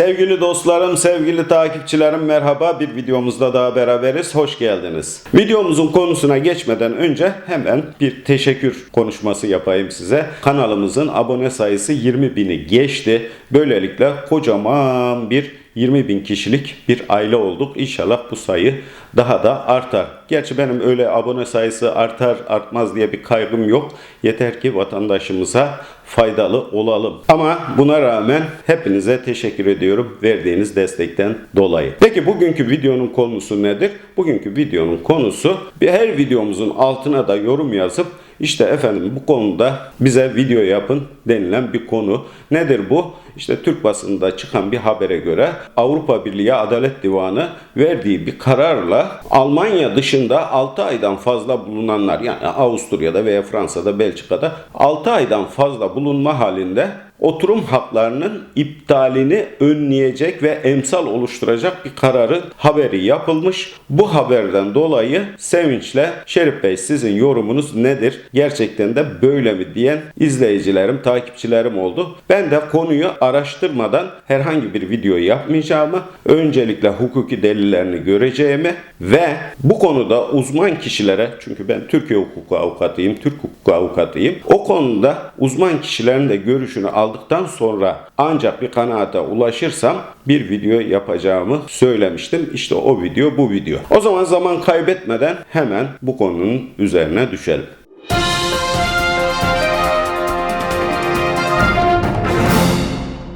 Sevgili dostlarım, sevgili takipçilerim merhaba. Bir videomuzda daha beraberiz. Hoş geldiniz. Videomuzun konusuna geçmeden önce hemen bir teşekkür konuşması yapayım size. Kanalımızın abone sayısı 20 bini geçti. Böylelikle kocaman bir 20 bin kişilik bir aile olduk. İnşallah bu sayı daha da artar. Gerçi benim öyle abone sayısı artar artmaz diye bir kaygım yok. Yeter ki vatandaşımıza faydalı olalım. Ama buna rağmen hepinize teşekkür ediyorum verdiğiniz destekten dolayı. Peki bugünkü videonun konusu nedir? Bugünkü videonun konusu bir her videomuzun altına da yorum yazıp işte efendim bu konuda bize video yapın denilen bir konu. Nedir bu? İşte Türk basında çıkan bir habere göre Avrupa Birliği Adalet Divanı verdiği bir kararla Almanya dışında 6 aydan fazla bulunanlar yani Avusturya'da veya Fransa'da, Belçika'da 6 aydan fazla bulunma halinde oturum haklarının iptalini önleyecek ve emsal oluşturacak bir kararı haberi yapılmış. Bu haberden dolayı sevinçle Şerif Bey sizin yorumunuz nedir? Gerçekten de böyle mi diyen izleyicilerim, takipçilerim oldu. Ben de konuyu araştırmadan herhangi bir video yapmayacağımı, öncelikle hukuki delillerini göreceğimi ve bu konuda uzman kişilere çünkü ben Türkiye hukuku avukatıyım, Türk hukuku avukatıyım. O konuda uzman kişilerin de görüşünü aldıktan sonra ancak bir kanaate ulaşırsam bir video yapacağımı söylemiştim. İşte o video bu video. O zaman zaman kaybetmeden hemen bu konunun üzerine düşelim.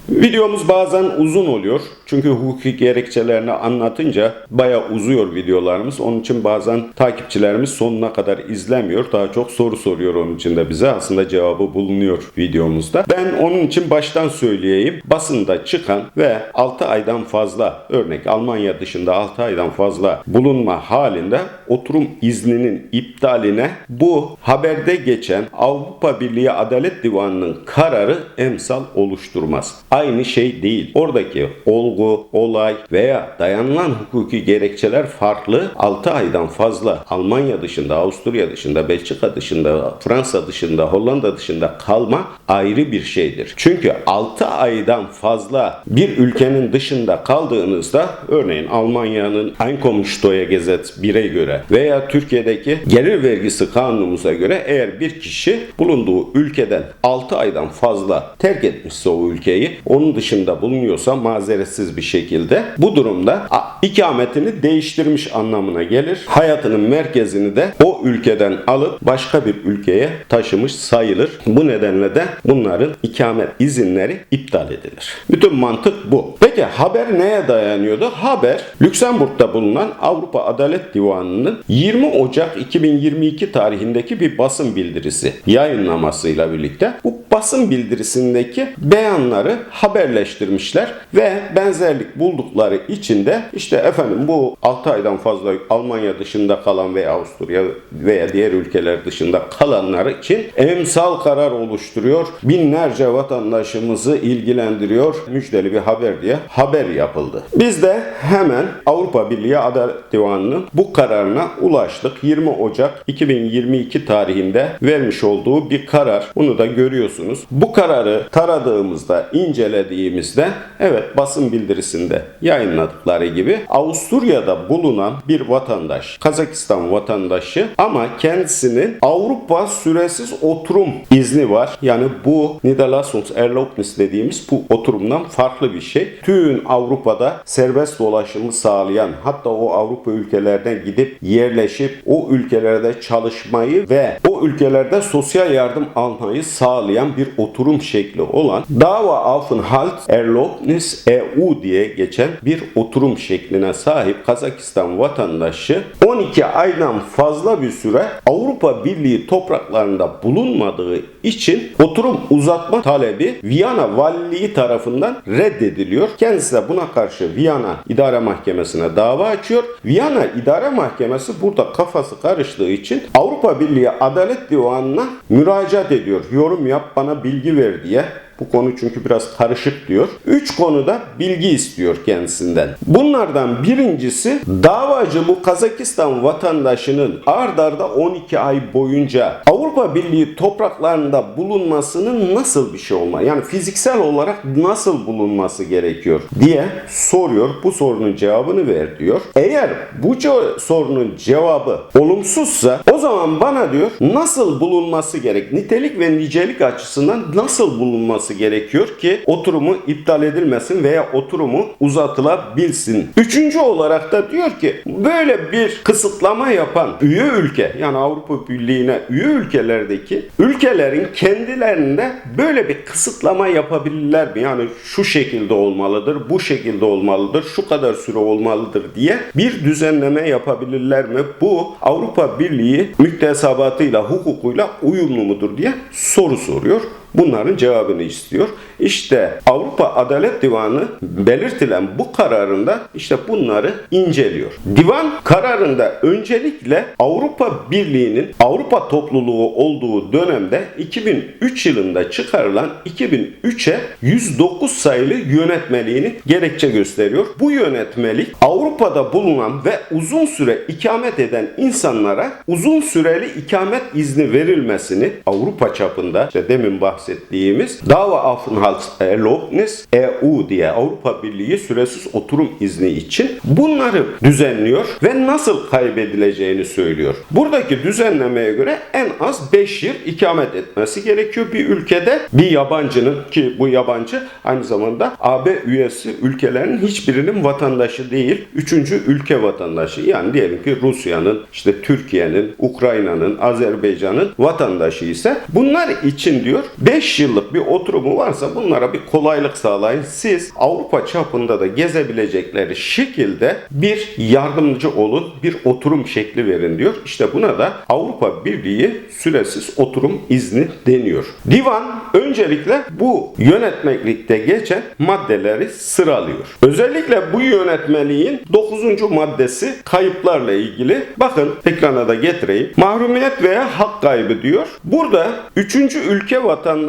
Videomuz bazen uzun oluyor. Çünkü hukuki gerekçelerini anlatınca baya uzuyor videolarımız. Onun için bazen takipçilerimiz sonuna kadar izlemiyor. Daha çok soru soruyor onun için de bize. Aslında cevabı bulunuyor videomuzda. Ben onun için baştan söyleyeyim. Basında çıkan ve 6 aydan fazla örnek Almanya dışında 6 aydan fazla bulunma halinde oturum izninin iptaline bu haberde geçen Avrupa Birliği Adalet Divanı'nın kararı emsal oluşturmaz. Aynı şey değil. Oradaki olgu, olay veya dayanılan hukuki gerekçeler farklı. 6 aydan fazla Almanya dışında, Avusturya dışında, Belçika dışında, Fransa dışında, Hollanda dışında kalma ayrı bir şeydir. Çünkü 6 aydan fazla bir ülkenin dışında kaldığınızda örneğin Almanya'nın Einkommensteuer Gesetz 1'e göre veya Türkiye'deki gelir vergisi kanunumuza göre eğer bir kişi bulunduğu ülkeden 6 aydan fazla terk etmişse o ülkeyi onun dışında bulunuyorsa mazeretsiz bir şekilde bu durumda ikametini değiştirmiş anlamına gelir. Hayatının merkezini de o ülkeden alıp başka bir ülkeye taşımış sayılır. Bu nedenle de bunların ikamet izinleri iptal edilir. Bütün mantık bu. Peki haber neye dayanıyordu? Haber Lüksemburg'da bulunan Avrupa Adalet Divanı'nın 20 Ocak 2022 tarihindeki bir basın bildirisi yayınlamasıyla birlikte bu basın bildirisindeki beyanları haberleştirmişler ve benzerlik buldukları için de işte efendim bu 6 aydan fazla Almanya dışında kalan veya Avusturya veya diğer ülkeler dışında kalanlar için emsal karar oluşturuyor. Binlerce vatandaşımızı ilgilendiriyor. Müjdeli bir haber diye haber yapıldı. Biz de hemen Avrupa Birliği Adalet Divanı'nın bu kararına ulaştık. 20 Ocak 2022 tarihinde vermiş olduğu bir karar. Bunu da görüyorsunuz. Bu kararı taradığımızda, incelediğimizde evet basın bildirisinde yayınladıkları gibi Avusturya'da bulunan bir vatandaş, Kazakistan vatandaşı ama kendisinin Avrupa süresiz oturum izni var. Yani bu Niederlassungserlaubnis dediğimiz bu oturumdan farklı bir şey. Tüm Avrupa'da serbest dolaşımı sağlayan hatta o Avrupa ülkelerden gidip yerleşip o ülkelerde çalışmayı ve o ülkelerde sosyal yardım almayı sağlayan bir oturum şekli olan Dava Aufenthalt Erlaubnis EU diye geçen bir oturum şekline sahip Kazakistan vatandaşı 12 aydan fazla bir süre Avrupa Birliği topraklarında bulunmadığı için oturum uzatma talebi Viyana Valiliği tarafından reddediliyor. Kendisi de buna karşı Viyana İdare Mahkemesi'ne dava açıyor. Viyana İdare Mahkemesi burada kafası karıştığı için Avrupa Birliği Adalet Divanı'na müracaat ediyor. Yorum yap bana bilgi ver diye Bu konu çünkü biraz karışık diyor. Üç konuda bilgi istiyor kendisinden. Bunlardan birincisi davacı bu Kazakistan vatandaşının ard arda 12 ay boyunca Avrupa Birliği topraklarında bulunmasının nasıl bir şey olma? Yani fiziksel olarak nasıl bulunması gerekiyor diye soruyor. Bu sorunun cevabını ver diyor. Eğer bu sorunun cevabı olumsuzsa o zaman bana diyor nasıl bulunması gerek? Nitelik ve nicelik açısından nasıl bulunması gerekiyor ki oturumu iptal edilmesin veya oturumu uzatılabilsin. Üçüncü olarak da diyor ki böyle bir kısıtlama yapan üye ülke yani Avrupa Birliği'ne üye ülkelerdeki ülkelerin kendilerinde böyle bir kısıtlama yapabilirler mi? Yani şu şekilde olmalıdır, bu şekilde olmalıdır, şu kadar süre olmalıdır diye bir düzenleme yapabilirler mi? Bu Avrupa Birliği müktesebatıyla, hukukuyla uyumlu mudur diye soru soruyor. Bunların cevabını istiyor. İşte Avrupa Adalet Divanı belirtilen bu kararında işte bunları inceliyor. Divan kararında öncelikle Avrupa Birliği'nin Avrupa topluluğu olduğu dönemde 2003 yılında çıkarılan 2003'e 109 sayılı yönetmeliğini gerekçe gösteriyor. Bu yönetmelik Avrupa'da bulunan ve uzun süre ikamet eden insanlara uzun süreli ikamet izni verilmesini Avrupa çapında işte demin bahsettiğimiz Dava Aufenthaltserlaubnis EU diye Avrupa Birliği süresiz oturum izni için bunları düzenliyor ve nasıl kaybedileceğini söylüyor. Buradaki düzenlemeye göre en az 5 yıl ikamet etmesi gerekiyor bir ülkede bir yabancının ki bu yabancı aynı zamanda AB üyesi ülkelerin hiçbirinin vatandaşı değil. Üçüncü ülke vatandaşı. Yani diyelim ki Rusya'nın, işte Türkiye'nin, Ukrayna'nın, Azerbaycan'ın vatandaşı ise bunlar için diyor 5 yıllık bir oturumu varsa bunlara bir kolaylık sağlayın. Siz Avrupa çapında da gezebilecekleri şekilde bir yardımcı olun, bir oturum şekli verin diyor. İşte buna da Avrupa Birliği süresiz oturum izni deniyor. Divan öncelikle bu yönetmelikte geçen maddeleri sıralıyor. Özellikle bu yönetmeliğin 9. maddesi kayıplarla ilgili. Bakın ekrana da getireyim. Mahrumiyet veya hak kaybı diyor. Burada 3. ülke vatandaşı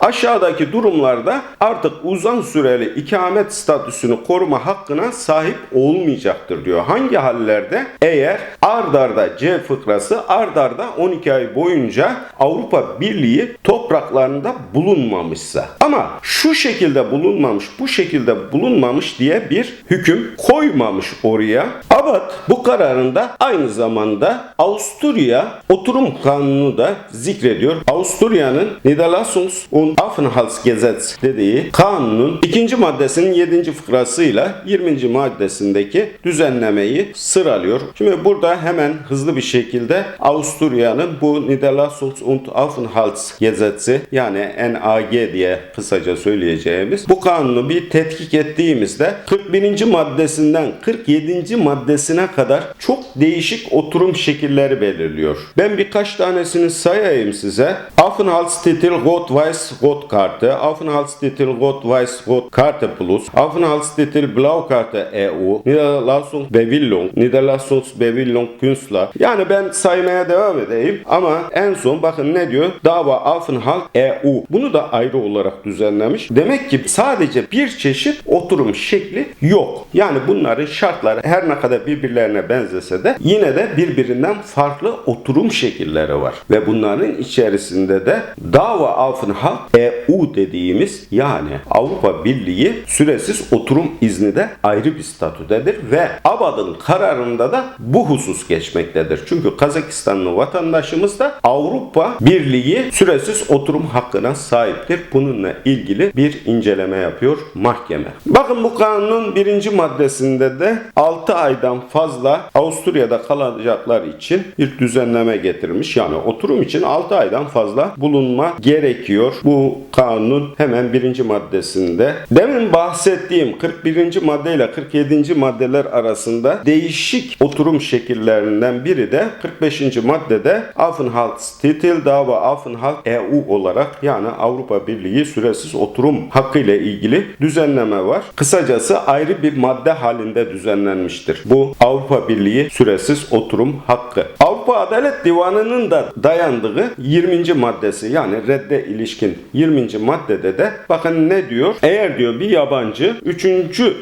aşağıdaki durumlarda artık uzun süreli ikamet statüsünü koruma hakkına sahip olmayacaktır diyor. Hangi hallerde? Eğer ardarda C fıkrası ardarda 12 ay boyunca Avrupa Birliği topraklarında bulunmamışsa. Ama şu şekilde bulunmamış, bu şekilde bulunmamış diye bir hüküm koymamış oraya. Abad bu kararında aynı zamanda Avusturya oturum kanunu da zikrediyor. Avusturya'nın Niederlassungs- und Aufenthaltsgesetz dediği kanunun ikinci maddesinin 7. fıkrasıyla 20. maddesindeki düzenlemeyi sıralıyor. Şimdi burada hemen hızlı bir şekilde Avusturya'nın bu Niederlassungs- und Aufenthaltsgesetz'i yani NAG diye kısaca söyleyeceğimiz bu kanunu bir tetkik ettiğimizde 41. maddesinden 47. maddesine kadar çok değişik oturum şekilleri belirliyor. Ben birkaç tanesini sayayım size. Aufenthaltstitel Rot-Weiß Rot-Karte, Aufenthaltstitel Rot-Weiß Rot-Karte Plus, Aufenthaltstitel Blaukarte EU, Niederlassungsbewilligung, Niederlassungsbewilligung Künstler. Yani ben saymaya devam edeyim ama en son bakın ne diyor? Dava Aufenthalt EU. Bunu da ayrı olarak düzenlemiş. Demek ki sadece bir çeşit oturum şekli yok. Yani bunların şartları her ne kadar birbirlerine benzese de yine de birbirinden farklı oturum şekilleri var. Ve bunların içerisinde de Dava Aufenthalt EU dediğimiz yani Avrupa Birliği süresiz oturum izni de ayrı bir statüdedir ve ABAD'ın kararında da bu husus geçmektedir. Çünkü Kazakistanlı vatandaşımız da Avrupa Birliği süresiz oturum hakkına sahiptir. Bununla ilgili bir inceleme yapıyor mahkeme. Bakın bu kanunun birinci maddesinde de 6 aydan fazla Avusturya'da kalacaklar için bir düzenleme getirmiş. Yani oturum için 6 aydan fazla bulunma gerekiyor. Bu kanunun hemen birinci maddesinde. Demin bahsettiğim 41. madde ile 47. maddeler arasında değişik oturum şekilleri şekillerinden biri de 45. maddede Aufenthaltstitel Dava Aufenthalt EU olarak yani Avrupa Birliği süresiz oturum hakkı ile ilgili düzenleme var. Kısacası ayrı bir madde halinde düzenlenmiştir. Bu Avrupa Birliği süresiz oturum hakkı. Avrupa Adalet Divanı'nın da dayandığı 20. maddesi yani redde ilişkin 20. maddede de bakın ne diyor? Eğer diyor bir yabancı 3.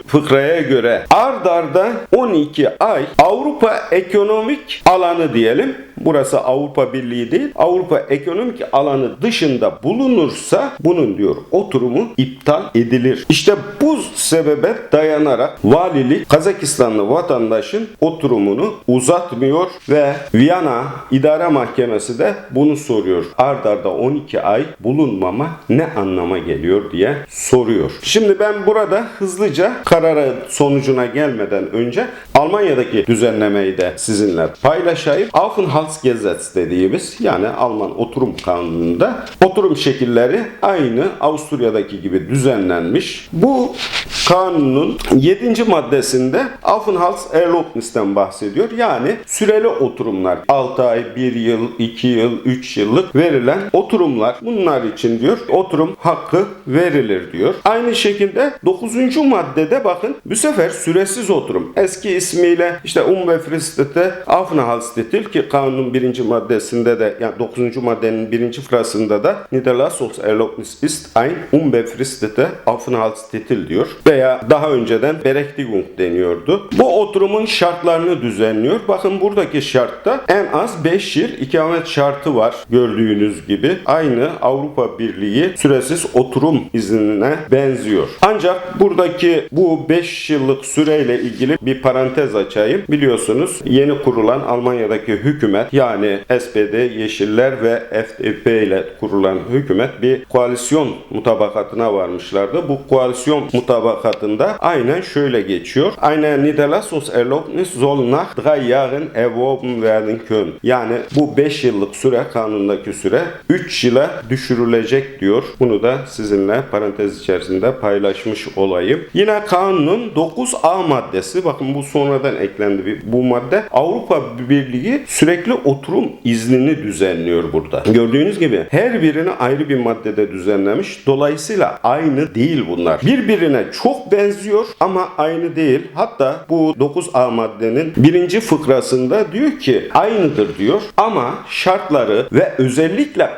fıkraya göre ard arda 12 ay Avrupa ekonomik alanı diyelim. Burası Avrupa Birliği değil. Avrupa ekonomik alanı dışında bulunursa bunun diyor oturumu iptal edilir. İşte bu sebebe dayanarak valilik Kazakistanlı vatandaşın oturumunu uzatmıyor ve Viyana İdare Mahkemesi de bunu soruyor. Ard arda 12 ay bulunmama ne anlama geliyor diye soruyor. Şimdi ben burada hızlıca karara sonucuna gelmeden önce Almanya'daki düzenlemeyi de sizinle paylaşayım. Aufenthaltsgesetz dediğimiz yani Alman oturum kanununda oturum şekilleri aynı Avusturya'daki gibi düzenlenmiş. Bu kanunun 7. maddesinde Aufenthaltserlaubnis'ten bahsediyor. Yani süreli oturumlar 6 ay, 1 yıl, 2 yıl, 3 yıllık verilen oturumlar bunlar için diyor oturum hakkı verilir diyor. Aynı şekilde 9. maddede bakın bu sefer süresiz oturum. Eski ismiyle işte Unbefristete Aufenthaltstitel ki kanunun birinci maddesinde de yani 9. maddenin birinci fıkrasında da Niederlassungserlaubnis ist ein unbefristete Aufenthaltstitel diyor. Veya daha önceden Berechtigung deniyordu. Bu oturumun şartlarını düzenliyor. Bakın buradaki şartta en az 5 yıl ikamet şartı var gördüğünüz gibi. Aynı Avrupa Birliği süresiz oturum iznine benziyor. Ancak buradaki bu 5 yıllık süreyle ilgili bir parantez açayım. Biliyorsunuz yeni kurulan Almanya'daki hükümet yani SPD, Yeşiller ve FDP ile kurulan hükümet bir koalisyon mutabakatına varmışlardı. Bu koalisyon mutabakatında aynen şöyle geçiyor. Eine Niederlassungserlaubnis soll nach drei Jahren erworben werden können. Yani bu 5 yıllık süre kanundaki süre 3 yıla düşürülecek diyor. Bunu da sizinle parantez içerisinde paylaşmış olayım. Yine kanunun 9A maddesi bakın bu sonradan eklendi bir- bu madde. Avrupa Birliği sürekli oturum iznini düzenliyor burada. Gördüğünüz gibi her birini ayrı bir maddede düzenlemiş. Dolayısıyla aynı değil bunlar. Birbirine çok benziyor ama aynı değil. Hatta bu 9A maddenin birinci fıkrasında diyor ki aynıdır diyor ama şartları ve özellikle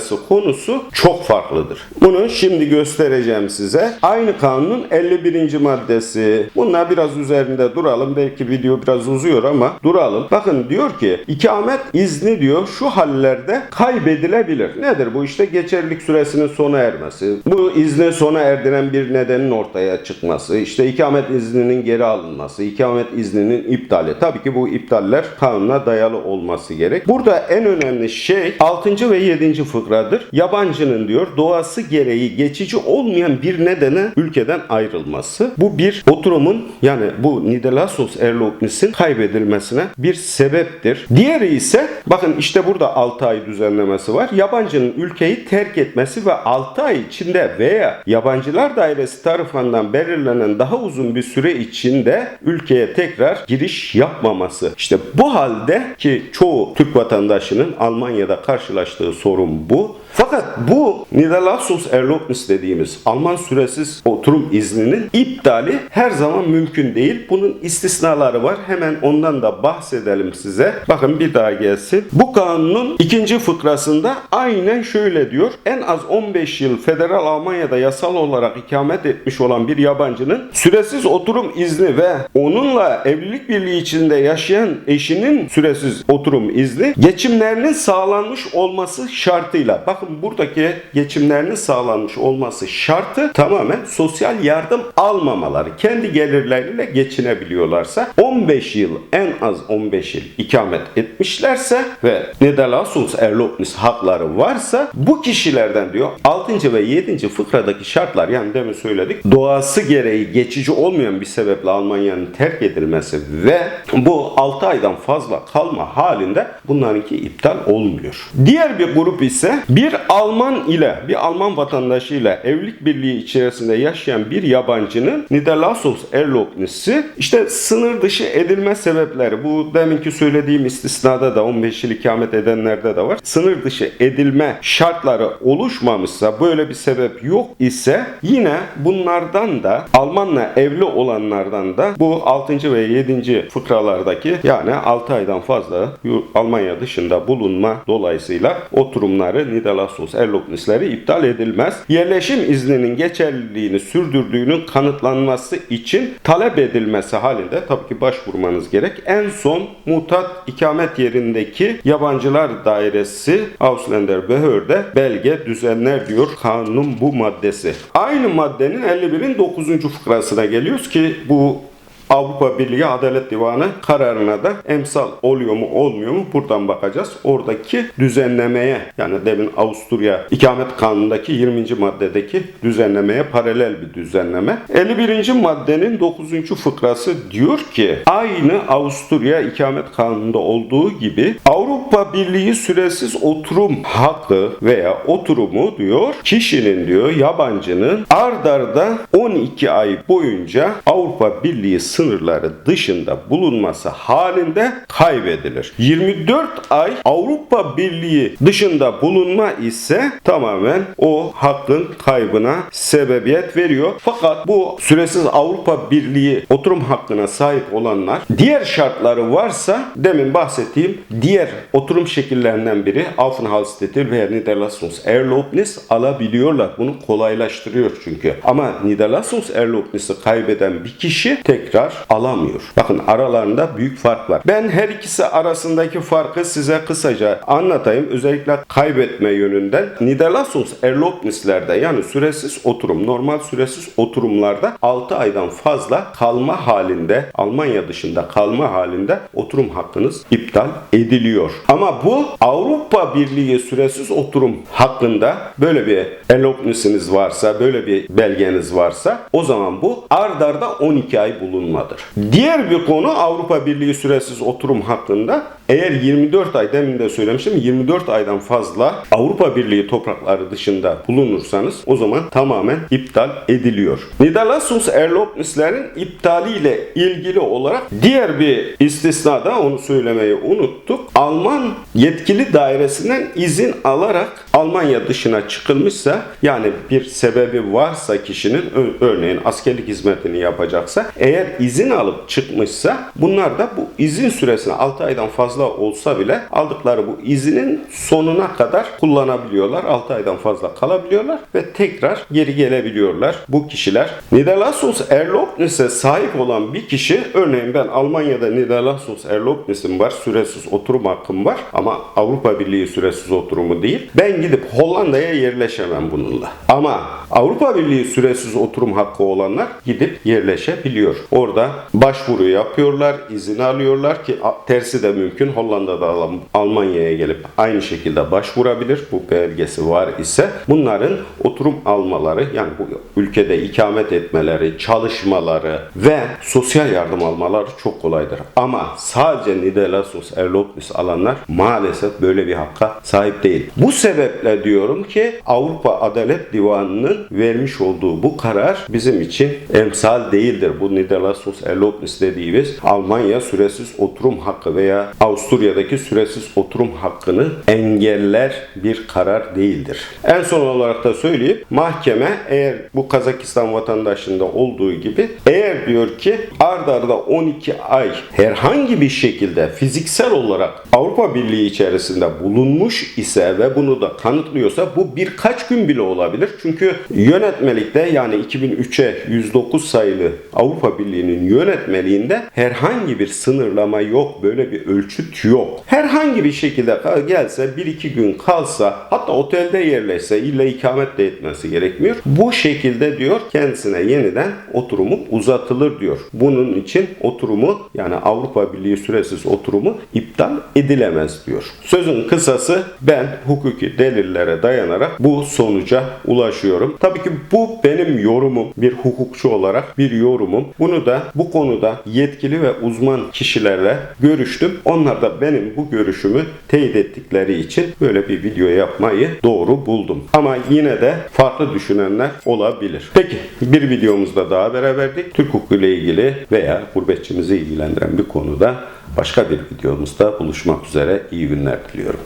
kaybedilmesi konusu çok farklıdır. Bunu şimdi göstereceğim size. Aynı kanunun 51. maddesi. Bunlar biraz üzerinde duralım. Belki video biraz uzuyor ama duralım. Bakın diyor ki ikamet izni diyor şu hallerde kaybedilebilir. Nedir bu? işte geçerlilik süresinin sona ermesi. Bu izni sona erdiren bir nedenin ortaya çıkması. işte ikamet izninin geri alınması. ikamet izninin iptali. Tabii ki bu iptaller kanuna dayalı olması gerek. Burada en önemli şey 6. ve 7. fıkradır. Yabancının diyor doğası gereği geçici olmayan bir nedene ülkeden ayrılması. Bu bir oturumun yani bu Niederlassungs Erlaubnis'in kaybedilmesine bir sebeptir. Diğeri ise bakın işte burada 6 ay düzenlemesi var. Yabancının ülkeyi terk etmesi ve 6 ay içinde veya yabancılar dairesi tarafından belirlenen daha uzun bir süre içinde ülkeye tekrar giriş yapmaması. İşte bu halde ki çoğu Türk vatandaşının Almanya'da karşılaştığı sorun bu. Senhor Fakat bu Niederlassungs Erlaubnis dediğimiz Alman süresiz oturum izninin iptali her zaman mümkün değil. Bunun istisnaları var. Hemen ondan da bahsedelim size. Bakın bir daha gelsin. Bu kanunun ikinci fıkrasında aynen şöyle diyor. En az 15 yıl federal Almanya'da yasal olarak ikamet etmiş olan bir yabancının süresiz oturum izni ve onunla evlilik birliği içinde yaşayan eşinin süresiz oturum izni geçimlerinin sağlanmış olması şartıyla. Bakın buradaki geçimlerinin sağlanmış olması şartı tamamen sosyal yardım almamaları. Kendi gelirleriyle geçinebiliyorlarsa 15 yıl en az 15 yıl ikamet etmişlerse ve Niederlassungs Erlaubnis hakları varsa bu kişilerden diyor 6. ve 7. fıkradaki şartlar yani demin söyledik doğası gereği geçici olmayan bir sebeple Almanya'nın terk edilmesi ve bu 6 aydan fazla kalma halinde bunlarınki iptal olmuyor. Diğer bir grup ise bir Bir Alman ile bir Alman vatandaşı ile evlilik birliği içerisinde yaşayan bir yabancının Niederlassung Erlaubnis'i işte sınır dışı edilme sebepleri bu deminki söylediğim istisnada da 15 yıl ikamet edenlerde de var. Sınır dışı edilme şartları oluşmamışsa böyle bir sebep yok ise yine bunlardan da Almanla evli olanlardan da bu 6. ve 7. fıkralardaki yani 6 aydan fazla Almanya dışında bulunma dolayısıyla oturumları Niederlassung Erlaubnisleri iptal edilmez. Yerleşim izninin geçerliliğini sürdürdüğünün kanıtlanması için talep edilmesi halinde tabii ki başvurmanız gerek. En son mutat ikamet yerindeki yabancılar dairesi Ausländer Behörde belge düzenler diyor kanunun bu maddesi. Aynı maddenin 51'in 9. fıkrasına geliyoruz ki bu Avrupa Birliği Adalet Divanı kararına da emsal oluyor mu olmuyor mu buradan bakacağız. Oradaki düzenlemeye yani demin Avusturya ikamet kanunundaki 20. maddedeki düzenlemeye paralel bir düzenleme. 51. maddenin 9. fıkrası diyor ki aynı Avusturya ikamet kanununda olduğu gibi Avrupa Birliği süresiz oturum hakkı veya oturumu diyor kişinin diyor yabancının ard arda 12 ay boyunca Avrupa Birliği sınırları dışında bulunması halinde kaybedilir. 24 ay Avrupa Birliği dışında bulunma ise tamamen o hakkın kaybına sebebiyet veriyor. Fakat bu süresiz Avrupa Birliği oturum hakkına sahip olanlar diğer şartları varsa demin bahsettiğim diğer oturum şekillerinden biri Aufenthaltstitel veya Niederlassung Erlaubnis alabiliyorlar. Bunu kolaylaştırıyor çünkü. Ama Niederlassung Erlaubnis'i kaybeden bir kişi tekrar alamıyor. Bakın aralarında büyük fark var. Ben her ikisi arasındaki farkı size kısaca anlatayım. Özellikle kaybetme yönünden. Niederlassung Erlaubnislerde yani süresiz oturum, normal süresiz oturumlarda 6 aydan fazla kalma halinde, Almanya dışında kalma halinde oturum hakkınız iptal ediliyor. Ama bu Avrupa Birliği süresiz oturum hakkında böyle bir Erlaubnisiniz varsa, böyle bir belgeniz varsa o zaman bu ard arda 12 ay bulunmadır. Diğer bir konu Avrupa Birliği süresiz oturum hakkında eğer 24 ay demin de söylemiştim 24 aydan fazla Avrupa Birliği toprakları dışında bulunursanız o zaman tamamen iptal ediliyor. Niederlassung Erlaubnislerin iptaliyle ilgili olarak diğer bir istisna da onu söylemeyi unuttuk. Alman yetkili dairesinden izin alarak Almanya dışına çıkılmışsa yani bir sebebi varsa kişinin örneğin askerlik hizmetini yapacaksa eğer izin alıp çıkmışsa bunlar da bu izin süresini 6 aydan fazla olsa bile aldıkları bu izinin sonuna kadar kullanabiliyorlar. 6 aydan fazla kalabiliyorlar ve tekrar geri gelebiliyorlar bu kişiler. Niederlassung Erlaubnis'e sahip olan bir kişi örneğin ben Almanya'da Niederlassung Erlaubnis'im var. Süresiz oturum hakkım var ama Avrupa Birliği süresiz oturumu değil. Ben gidip Hollanda'ya yerleşemem bununla. Ama Avrupa Birliği süresiz oturum hakkı olanlar gidip yerleşebiliyor. Orada başvuru yapıyorlar, izin alıyorlar ki tersi de mümkün. Hollanda'da Al- Almanya'ya gelip aynı şekilde başvurabilir. Bu belgesi var ise bunların oturum almaları yani bu ülkede ikamet etmeleri, çalışmaları ve sosyal yardım almaları çok kolaydır. Ama sadece Niederlassung Erlaubnis alanlar maalesef böyle bir hakka sahip değil. Bu sebeple diyorum ki Avrupa Adalet Divanı'nın vermiş olduğu bu karar bizim için emsal değildir. Bu Niederlassung Erlaubnis dediğimiz Almanya süresiz oturum hakkı veya Avusturya'daki süresiz oturum hakkını engeller bir karar değildir. En son olarak da söyleyeyim mahkeme eğer bu Kazakistan vatandaşında olduğu gibi eğer diyor ki ard arda 12 ay herhangi bir şekilde fiziksel olarak Avrupa Birliği içerisinde bulunmuş ise ve bunu da kanıtlıyorsa bu birkaç gün bile olabilir. Çünkü yönetmelikte yani 2003'e 109 sayılı Avrupa Birliği'nin yönetmeliğinde herhangi bir sınırlama yok. Böyle bir ölçüt yok. Herhangi bir şekilde gelse 1-2 gün kalsa hatta otelde yerleşse illa ikamet de etmesi gerekmiyor. Bu şekilde diyor kendisine yeniden oturumu uzatılır diyor. Bunun için oturumu yani Avrupa Birliği süresiz oturumu iptal edilemez diyor. Sözün kısası ben hukuki delillere dayanarak bu sonuca ulaşıyorum. Tabii ki bu benim yorumum. Bir hukukçu olarak bir yorumum. Bunu da bu konuda yetkili ve uzman kişilerle görüştüm. Onlar da benim bu görüşümü teyit ettikleri için böyle bir video yapmayı doğru buldum. Ama yine de farklı düşünenler olabilir. Peki bir videomuzda daha beraberdik. Türk hukuku ile ilgili veya gurbetçimizi ilgilendiren bir konuda başka bir videomuzda buluşmak üzere. İyi günler diliyorum.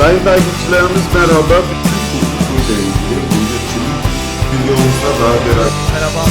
Sayın takipçilerimiz merhaba. Türk hukuku ile ilgili gurbetçilik videomuzda daha beraber Merhaba,